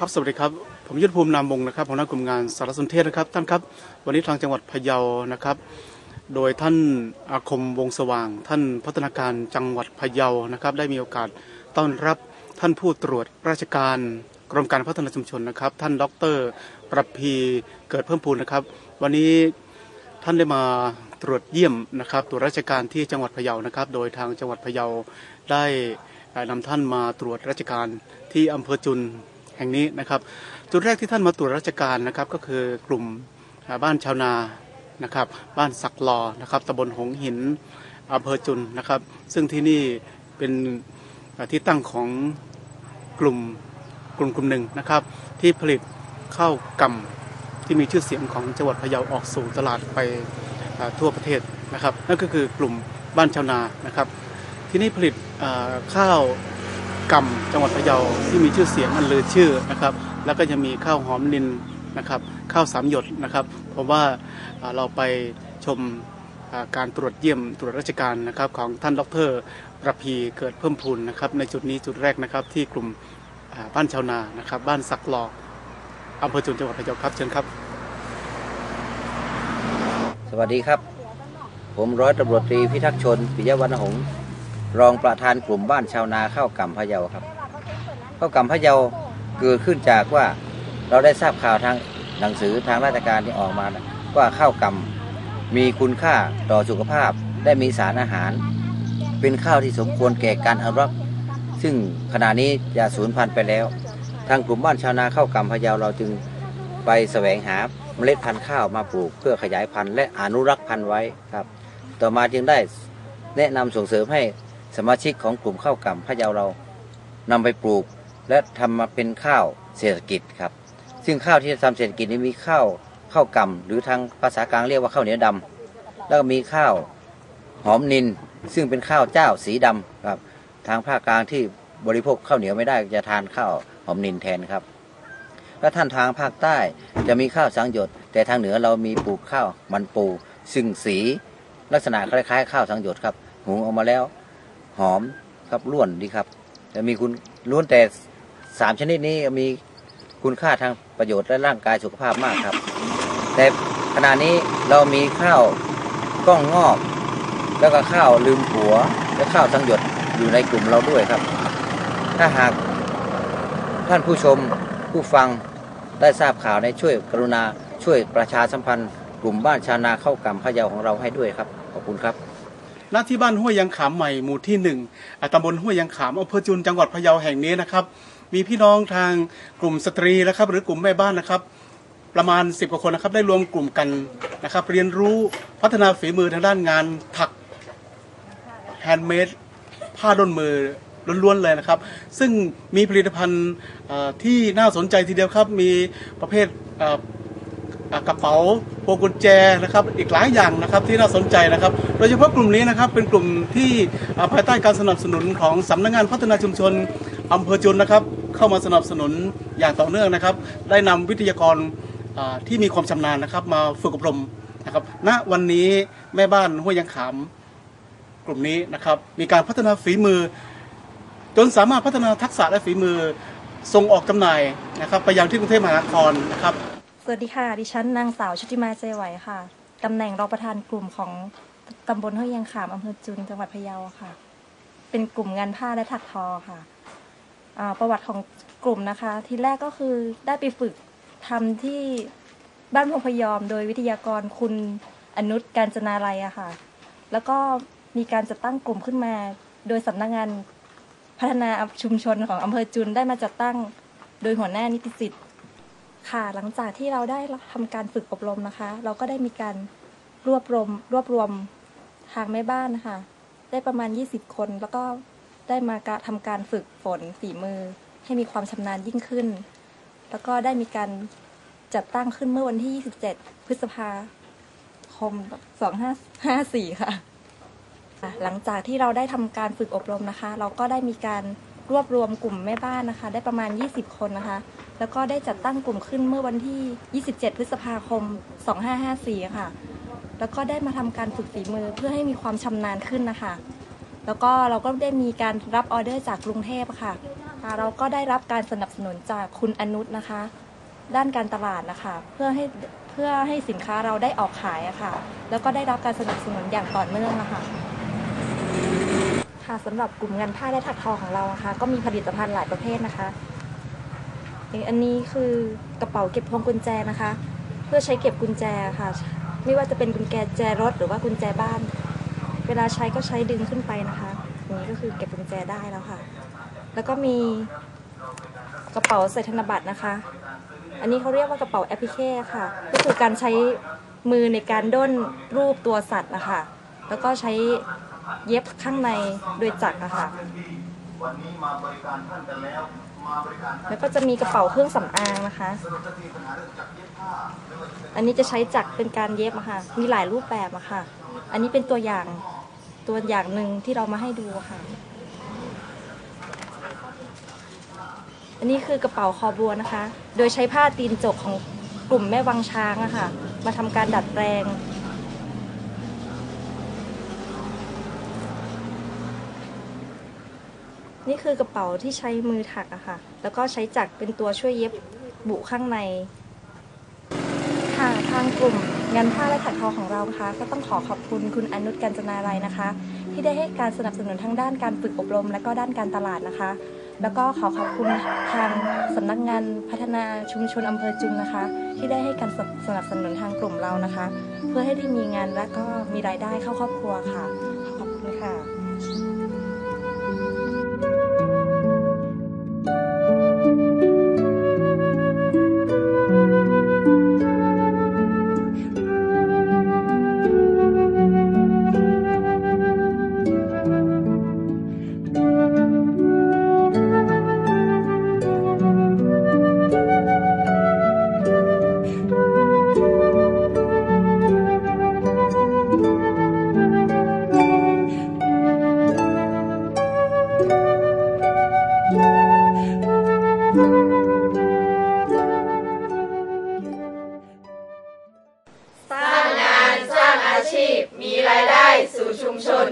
ครับสวัสดีครับผมยุทธภูมินามวงนะครับหัวหน้ากลุ่มงานสารสนเทศนะครับท่านครับ วันนี้ทางจังหวัดพะเยานะครับ โดยท่านอาคมวงสว่าง ท่านพัฒนาการจังหวัดพะเยานะครับ ได้มีโอกาสต้อนรับท่านผู้ตรวจราชการกรมการพัฒนาชุมชนนะครับ ท่านดรประพีเกิดเพิ่มพูนนะครับ วันนี้ท่านได้มาตรวจเยี่ยมนะครับตรวจราชการที่จังหวัดพะเยานะครับ โดยทางจังหวัดพะเยาได้นำท่านมาตรวจราชการที่อำเภอจุน แห่งนี้นะครับ จุดแรกที่ท่านมาตรวจราชการนะครับก็คือกลุ่มบ้านชาวนานะครับ บ้านสักลอนะครับตำบลหงหินอำเภอจุนนะครับ ซึ่งที่นี่เป็นที่ตั้งของกลุ่มกลุ่มกลุ่มหนึ่งนะครับ ที่ผลิตข้าวกำที่มีชื่อเสียงของจังหวัดพะเยาออกสู่ตลาดไปทั่วประเทศนะครับ นั่นก็คือกลุ่มบ้านชาวนานะครับ ที่นี่ผลิตข้าว กำจังหวัดพะเยาที่มีชื่อเสียงอันลือชื่อนะครับ แล้วก็จะมีข้าวหอมนินนะครับ ข้าวสามหยดนะครับผมว่าอ่าเราไปชมการตรวจเยี่ยมตรวจราชการนะครับ ของท่านดรประพีเกิดเพิ่มพูนนะครับ ในจุดนี้จุดแรกนะครับ ที่กลุ่มบ้านชาวนานะครับ บ้านสักหลอกอำเภอจุนจังหวัดพะเยาครับเชิญครับ สวัสดีครับ ผมร้อยตำรวจตรีพิทักษ์ชนปิยวรรณหงษ์ รองประธานกลุ่มบ้านชาวนาข้าวกำพะเยาครับข้าวกำพะเยาเกิดขึ้นจากว่าเราได้ทราบข่าวทางหนังสือทางราชการที่ออกมานะว่าข้าวกำมีคุณค่าต่อสุขภาพได้มีสารอาหาร เป็นข้าวที่สมควรแก่การอนุรักษ์ซึ่งขณะนี้จะสูญพันธุ์ไปแล้ว ทางกลุ่มบ้านชาวนาข้าวกำพะเยาเราจึงไปแสวงหาเมล็ดพันธุ์ข้าวมาปลูกเพื่อขยายพันธุ์และอนุรักษ์พันธุ์ไว้ครับ ต่อมาจึงได้แนะนำส่งเสริมให้ สมาชิกของกลุ่มข้าวกำพะเยาเรานำไปปลูก และทำมาเป็นข้าวเศรษฐกิจครับ ซึ่งข้าวที่จะทำเศรษฐกิจนี้มีข้าวข้าวกำหรือทางภาษากลางเรียกว่าข้าวเหนียวดำแล้วก็มีข้าวหอมนินซึ่งเป็นข้าวเจ้าสีดำครับ ทางภาคกลางที่บริโภคข้าวเหนียวไม่ได้จะทานข้าวหอมนินแทนครับแล้วท่านทางภาคใต้จะมีข้าวสังหยด แต่ทางเหนือเรามีปลูกข้าวมันปู ซึ่งสีลักษณะคล้ายๆ ข้าวสังหยดครับหุงออกมาแล้ว หอมครับล้วนดีครับจะมีคุณล้วนแต่สามชนิดนี้มีคุณค่าทางประโยชน์และร่างกายสุขภาพมากครับ แต่ขณะนี้เรามีข้าวกล้องงอก แล้วก็ข้าวลืมผัว และข้าวสังหยดอยู่ในกลุ่มเราด้วยครับ ถ้าหากท่านผู้ชมผู้ฟังได้ทราบข่าวในช่วยกรุณาช่วยประชาสัมพันธ์ กลุ่มบ้านชานาเข้ากำพะเยาของเราให้ด้วยครับ ขอบคุณครับ ณที่บ้านห้วยยังขามใหม่หมู่ที่หนึ่งตำบลห้วยยังขามอำเภอจุนจังหวัดพะเยาแห่งนี้นะครับ มีพี่น้องทางกลุ่มสตรีนะครับหรือกลุ่มแม่บ้านนะครับ ประมาณ 10กว่าคนนะครับได้รวมกลุ่มกันนะครับ เรียนรู้พัฒนาฝีมือทางด้านงานถักแฮนด์เมดผ้าด้นมือล้วนๆเลยนะครับ ซึ่งมีผลิตภัณฑ์ที่น่าสนใจทีเดียวครับ มีประเภท กระเป๋าพวงกุญแจนะครับอีกหลายอย่างนะครับที่น่าสนใจนะครับ โดยเฉพาะกลุ่มนี้นะครับเป็นกลุ่มที่ภายใต้การสนับสนุนของสำนักงานพัฒนาชุมชนอำเภอจุนนะครับ เข้ามาสนับสนุนอย่างต่อเนื่องนะครับ ได้นำวิทยากรที่มีความชำนาญนะครับ มาฝึกอบรมนะครับณวันนี้แม่บ้านห้วยยังขามกลุ่มนี้นะครับมีการพัฒนาฝีมือ จนสามารถพัฒนาทักษะและฝีมือส่งออกจำหน่ายนะครับ ไปยังที่กรุงเทพมหานครนะครับ สวัสดีค่ะ ดิฉันนางสาวชุติมาใจไหวค่ะ ตำแหน่งรองประธานกลุ่มของตำบลห้วยยังขามอำเภอจุนจังหวัดพะเยาค่ะ เป็นกลุ่มงานผ้าและถักทอค่ะประวัติของกลุ่มนะคะ ทีแรกก็คือได้ไปฝึกทำที่บ้านพงพยอม โดยวิทยากรคุณอนุชการจนาลัยอะค่ะ แล้วก็มีการจัดตั้งกลุ่มขึ้นมา โดยสำนักงานพัฒนาชุมชนของอำเภอจุนได้มาจัดตั้ง โดยหัวหน้านิติสิทธิ์ ค่ะ หลังจากที่เราได้ทำการฝึกอบรมนะคะ เราก็ได้มีการรวบรวมรวบรวมทางแม่บ้านนะคะ ได้ประมาณ 20 คน แล้วก็ได้มากะทำการฝึกฝนฝีมือ ให้มีความชำนาญยิ่งขึ้น แล้วก็ได้มีการจัดตั้งขึ้นเมื่อวันที่ 27 พฤษภาคม 2554 ค่ะค่ะหลังจากที่เราได้ทำการฝึกอบรมนะคะ เราก็ได้มีการ รวบรวมกลุ่มแม่บ้านนะคะ ได้ประมาณ 20 คนนะคะ แล้วก็ได้จัดตั้งกลุ่มขึ้นเมื่อวันที่ 27 พฤษภาคม 2554 ค่ะ แล้วก็ได้มาทำการฝึกฝีมือเพื่อให้มีความชำนาญขึ้นนะคะ แล้วก็เราก็ได้มีการรับออเดอร์จากกรุงเทพค่ะ เราก็ได้รับการสนับสนุนจากคุณอนุชนะคะ ด้านการตลาดนะคะ เพื่อให้เพื่อให้สินค้าเราได้ออกขายอะค่ะ แล้วก็ได้รับการสนับสนุนอย่างต่อเนื่องนะคะ สำหรับกลุ่มงานผ้าและถักทอของเรานะคะก็มีผลิตภัณฑ์หลายประเภทนะคะอย่างอันนี้คือกระเป๋าเก็บพวงกุญแจนะคะ เพื่อใช้เก็บกุญแจค่ะ ไม่ว่าจะเป็นกุญแจแจรถหรือว่ากุญแจบ้าน เวลาใช้ก็ใช้ดึงขึ้นไปนะคะอย่างนี้ก็คือเก็บกุญแจได้แล้วค่ะ แล้วก็มีกระเป๋าใส่ธนบัตรนะคะ อันนี้เขาเรียกว่ากระเป๋าแอปพลิเคค่ะ ก็คือการใช้มือในการด้นรูปตัวสัตว์นะคะ แล้วก็ใช้ เย็บข้างในโดยจักรนะคะแล้วก็จะมีกระเป๋าเครื่องสำอางนะคะ อันนี้จะใช้จักรเป็นการเย็บอะค่ะ มีหลายรูปแบบอะค่ะ อันนี้เป็นตัวอย่างตัวอย่างหนึ่งที่เรามาให้ดูอะค่ะ อันนี้คือกระเป๋าคอบัวนะคะ โดยใช้ผ้าตีนจกของกลุ่มแม่วังช้างอะค่ะ มาทำการดัดแปลง นี่คือกระเป๋าที่ใช้มือถักอะค่ะ แล้วก็ใช้จักรเป็นตัวช่วยเย็บบุข้างใน ค่ะทางกลุ่มงานผ้าและถักทอของเรานะคะก็ต้องขอขอบคุณคุณอนุชกัญจนาลัยนะคะ ที่ได้ให้การสนับสนุนทั้งด้านการฝึกอบรม และก็ด้านการตลาดนะคะ แล้วก็ขอขอบคุณทางสำนักงานพัฒนาชุมชนอำเภอจุนนะคะ ที่ได้ให้การสนับสนุนทางกลุ่มเรานะคะ เพื่อให้ได้มีงานและก็มีรายได้เข้าครอบครัวค่ะ ขอบคุณค่ะ มีรายได้สู่ชุมชน